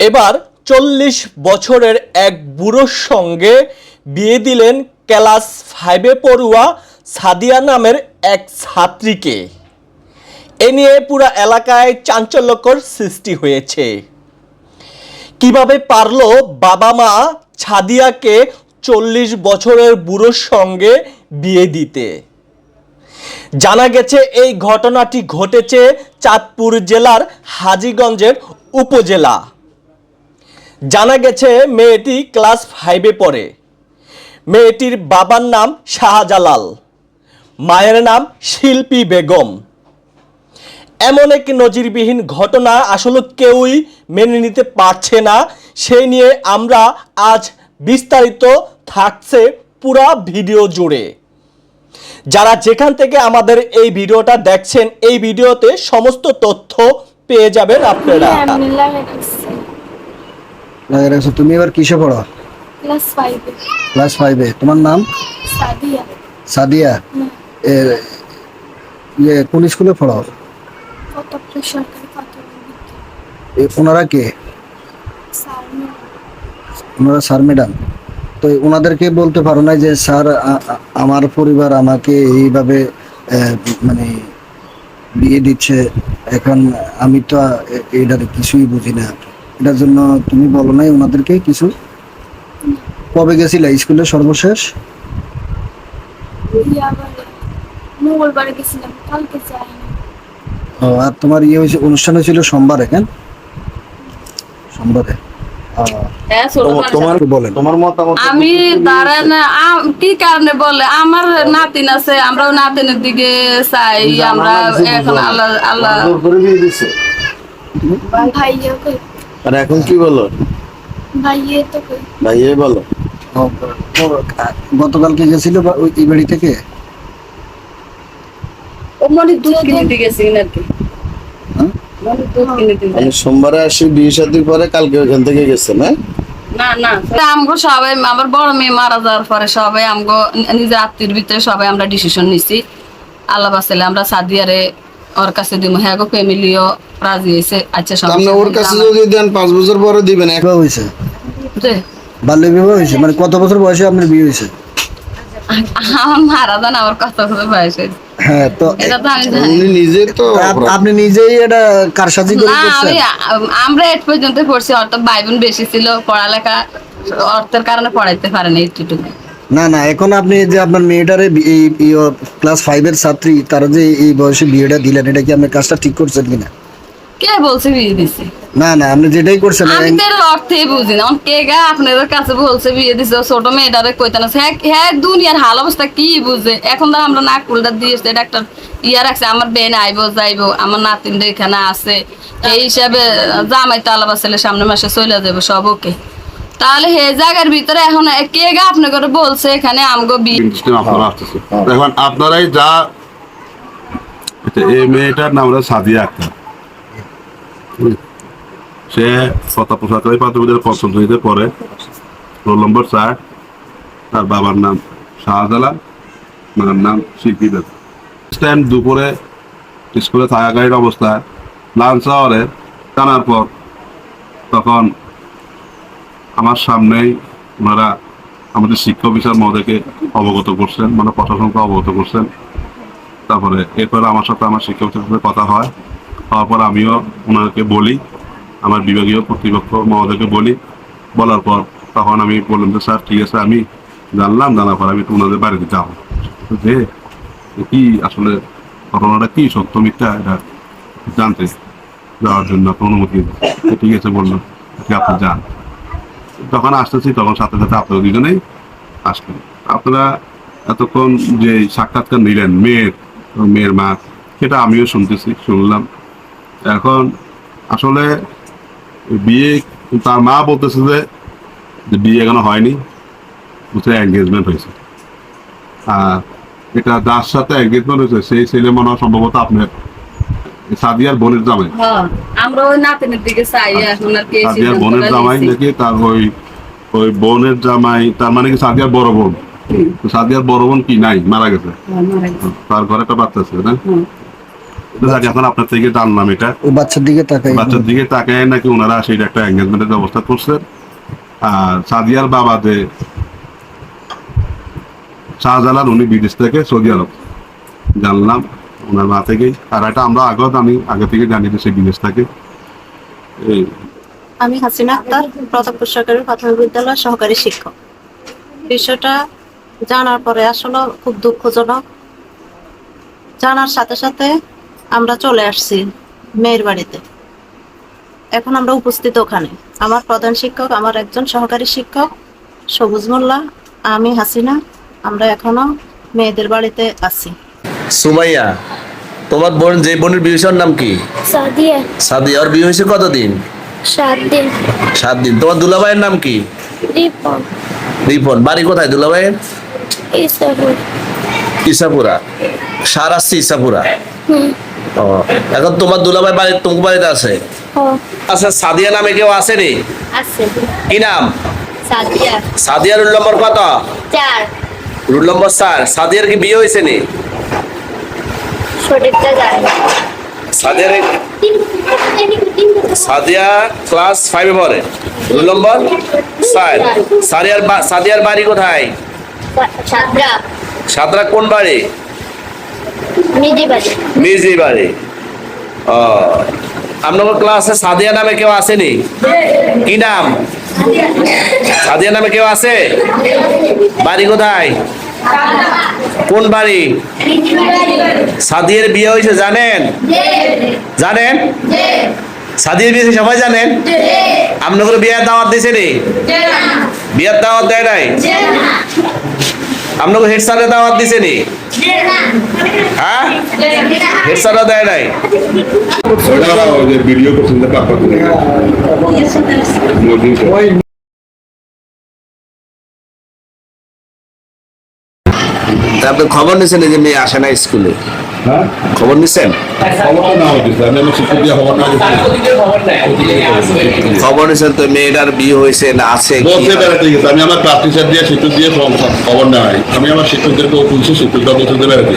এবার চল্লিশ বছরের এক বুড়োর সঙ্গে বিয়ে দিলেন ক্লাস ফাইভে পড়ুয়া সাদিয়া নামের এক ছাত্রীকে। এ নিয়ে পুরা এলাকায় চাঞ্চল্যকর সৃষ্টি হয়েছে। কীভাবে পারল বাবা মা ছাদিয়াকে চল্লিশ বছরের বুড়োর সঙ্গে বিয়ে দিতে? জানা গেছে এই ঘটনাটি ঘটেছে চাঁদপুর জেলার হাজীগঞ্জের উপজেলা। জানা গেছে, মেয়েটি ক্লাস ফাইভে পড়ে। মেয়েটির বাবার নাম শাহজালাল, মায়ের নাম শিল্পী বেগম। এমন এক নজিরবিহীন ঘটনা আসলে কেউই মেনে নিতে পারছে না সেই নিয়ে আমরা আজ বিস্তারিত থাকছে পুরা ভিডিও জুড়ে। যারা যেখান থেকে আমাদের এই ভিডিওটা দেখছেন, এই ভিডিওতে সমস্ত তথ্য পেয়ে যাবেন আপনারা। আমি লাগে রাখছো। তুমি এবার কিসে পড়ো? ক্লাস ফাইভে ক্লাস ফাইভে তোমার নাম? সাদিয়া। সাদিয়া। এ ইয়ে কোন স্কুলে পড়ো? সরকারি ওনারা কে? স্যার ওনারা স্যার ম্যাডাম। তো ওনাদেরকে বলতে পারো না যে স্যার আমার পরিবার আমাকে এইভাবে মানে বিয়ে দিচ্ছে। এখন আমি তো এ- এটার কিছুই বুঝি না। এটার জন্য তুমি বলো নাই ওনাদেরকে কিছু? কবে গেছিলে স্কুলে সর্বশেষ? মঙ্গলবারে গেছিলাম কালকে যাইনি। ও আর তোমার ইয়ে হয়েছে অনুষ্ঠান হয়েছিল সোমবারে কেন? সোমবারে। হ্যাঁ, আমি দাঁড়ান কি কারণে বলে? আমার নাতিন আছে আমরাও নাতিনের দিকে চাই আমরা এখন আল্লাহ আল্লাহ ভাইয়া আর এখন কি বলো? ভাইয়া তো ভাইয়ে বলো। গতকালকে গেছিল ওই এই বাড়ি থেকে? হ্যাঁ? মনে দুধ কিনে দিয়ে আমি সোমবারে আসি বিয়ে শাদী পরে কালকে ওখান থেকে গেছে না? না না। আমগো সবাই আমার বড় মেয়ে মারা যাওয়ার পরে সবাই আমগো নিজের আত্মীয় ভিতরে সবাই আমরা ডিসিশন নিছি। আল্লাহ আমরা সাদিয়ারে ওর কাছে দিব হ্যাঁ গো ফ্যামিলিও রাজি হয়েছে আচ্ছা আপনি ওর কাছে যদি দেন পাঁচ বছর পরে দিবেন এক হয়েছে? বাল্য বিবাহ হয়েছে? মানে কত বছর বয়সে আপনার বিয়ে হয়েছে? মারা যান আমার কত করে বয়স? হয়েছে। হ্যাঁ তো এটা তো আমি জানি। উনি নিজে তো আপনি নিজেই এটা কারসাজি করে করছেন? আমরা এট পর্যন্ত পড়ছি অর্থাৎ ভাই বোন বেশি ছিল পড়ালেখা অর্থের কারণে পড়াইতে পারে না এইটুকু না না এখন আপনি যে আপনার মেয়েটারে এই ক্লাস ফাইভের ছাত্রী তার যে এই বয়সে বিয়েটা দিলেন এটা কি আপনি কাজটা ঠিক করছেন কিনা? কে বলছে বিয়ে দিছে? না না আপনি যেটাই করছেন আমি তো বুঝি না। কে গা আপনাদের কাছে বলছে বিয়ে দিছে ছোট মেয়েটারে কইতে না হ্যাঁ হ্যাঁ দুনিয়ার হাল অবস্থা কি বুঝে? এখন তো আমরা নাক কুলটা দিয়েছে একটা ইয়া রাখছে আমার বেন আইবো যাইবো আমার নাতিন এখানে আছে। এই হিসাবে জামাই তো ছেলে সামনে মাসে চলে যাব সব ওকে। তাহলে হে জায়গার ভিতরে এখন কে গা আপনার করে বলছে এখানে আমগো বিয়ে? এখন আপনারাই যা এই মেয়েটার নাম হলো সাদিয়া আক্তার। সে কথা পোশাকারী প্রাথমিকের পঞ্চম শ্রেণীতে পড়ে রোল নম্বর চার, তার বাবার নাম শাহজালাল, মার নাম শিল্পী টাইম দুপুরে স্কুলে থাকাকালীন অবস্থায় লাঞ্চ আওয়ারে জানার পর তখন আমার সামনেই ওনারা আমাদের শিক্ষা অফিসার মহোদয়কে অবগত করছেন মানে প্রশাসনকে অবগত করছেন। তারপরে এরপরে আমার সাথে আমার শিক্ষা অফিসার সাথে কথা হয়। হওয়ার পর আমিও ওনাকে বলি, আমার বিভাগীয় কর্তৃপক্ষ মহোদয়কে বলি। বলার পর তখন আমি বললাম যে, স্যার, ঠিক আছে, আমি জানলাম, জানার পর আমি একটু ওনাদের বাড়িতে যাব। যে কি আসলে ঘটনাটা কি, সত্য, মিথ্যা, এটা জানতে যাওয়ার জন্য আপনার অনুমতি ঠিক আছে, বললাম ঠিক আপনি যান। যখন আসতেছি, তখন সাথে সাথে আপনারা দুজনেই আসলেন। আপনারা এতক্ষণ যে সাক্ষাৎকার নিলেন, মেয়ের মেয়ের মা, সেটা আমিও শুনতেছি, শুনলাম। এখন আসলে বিয়ে তার মা বলতেছে যে বিয়ে এখনও হয়নি বুঝতে এঙ্গেজমেন্ট হয়েছে। আর এটা যার সাথে এঙ্গেজমেন্ট হয়েছে সেই ছেলে মনে হয় সম্ভবত আপনার সাদিয়ার বোনের জামাই। হ্যাঁ আমরা ওই নাতিনের দিকে চাই এখন আর কি সাদিয়ার বোনের জামাই নাকি তার ওই ওই বোনের জামাই তার মানে কি সাদিয়ার বড় বোন? সাদিয়ার বড় বোন কি নাই মারা গেছে। তার ঘরে একটা বাচ্চা ছিল না? যাক এখন আপনার থেকে জানলাম এটা। বাচ্চার দিকে তাকাই। বাচ্চার দিকে তাকায় নাকি ওনারা সেই একটা এঙ্গেজমেন্টের ব্যবস্থা করছেন? আর সাদিয়ার বাবা যে শাহজালাল উনি বিদেশ থেকে সৌদি আরব। জানলাম ওনার মা থেকেই। আর এটা আমরা আগেও জানি আগে থেকে জানি যে সে বিদেশ থাকে। এই। আমি হাসিনা আক্তার প্রতাপপুর সরকারি প্রাথমিক বিদ্যালয়ের সহকারী শিক্ষক। বিষয়টা জানার পরে আসলে খুব দুঃখজনক। জানার সাথে সাথে আমরা চলে আসছি মেয়ের বাড়িতে। এখন আমরা উপস্থিত ওখানে। আমার প্রধান শিক্ষক আমার একজন সহকারী শিক্ষক সবুজ মোল্লা আমি হাসিনা আমরা এখনও মেয়েদের বাড়িতে আছি। সুমাইয়া তোমার বোন যে বোনের বিয়ে নাম কি? সাদিয়া। সাদিয়া ওর বিয়ে হয়েছে কতদিন? সাত দিন। সাত দিন। তোমার দুলাভাইয়ের নাম কি? রিপন। রিপন। বাড়ি কোথায় দুলাভাইয়ের? ইসাবুল ইসাপুরা সার আসছে ইসাপুরা হুম। এখন তোমার দুলাভাই বাড়ি তোমার বাড়িতে আছে? আচ্ছা সাদিয়া নামে কেউ আছে কি নাম? সাদিয়া। সাদিয়া রুল নম্বর কত? চার। রুল নম্বর চার। সাদিয়ার কি বিয়ে হয়েছে নি? না। সাদিয়ার সাদিয়া ক্লাস ফাইভে পড়ে। রুল নম্বর চার। সাদিয়ার সাদিয়ার বাড়ি কোথায়? সাদরা কোন বাড়ি? মির্জি বাড়ি ও আপনার ক্লাসে সাদিয়া নামে কেউ আসেনি? কি নাম? সাদিয়া নামে কেউ আছে? বাড়ি কোথায়? কোন বাড়ি? সাদিয়ার বিয়ে হয়েছে জানেন? জানেন? সাদিয়ার বিয়ে সবাই জানেন? আপনাদের বিয়ের দাওয়াত দিয়েছে নি? বিয়ের দাওয়াত দেয় নাই? আপনাকে হেড স্যারের দাওয়াত দিছে নি? হ্যাঁ? হেড স্যারও দেয় নাই? ভিডিও করছেন আপনি খবর নিছেন এই যে মেয়ে আসে না স্কুলে। হ্যাঁ? খবর নিছেন? খবর নিছেন তো মেয়েটার বিয়ে হয়েছে না আছে আমি আমার ক্লাস টিচার দিয়ে শিক্ষক দিয়ে খবর- নেওয়াই আমি আমার শিক্ষকদেরকে খুলছি শিক্ষকরা বলতে বেড়াতে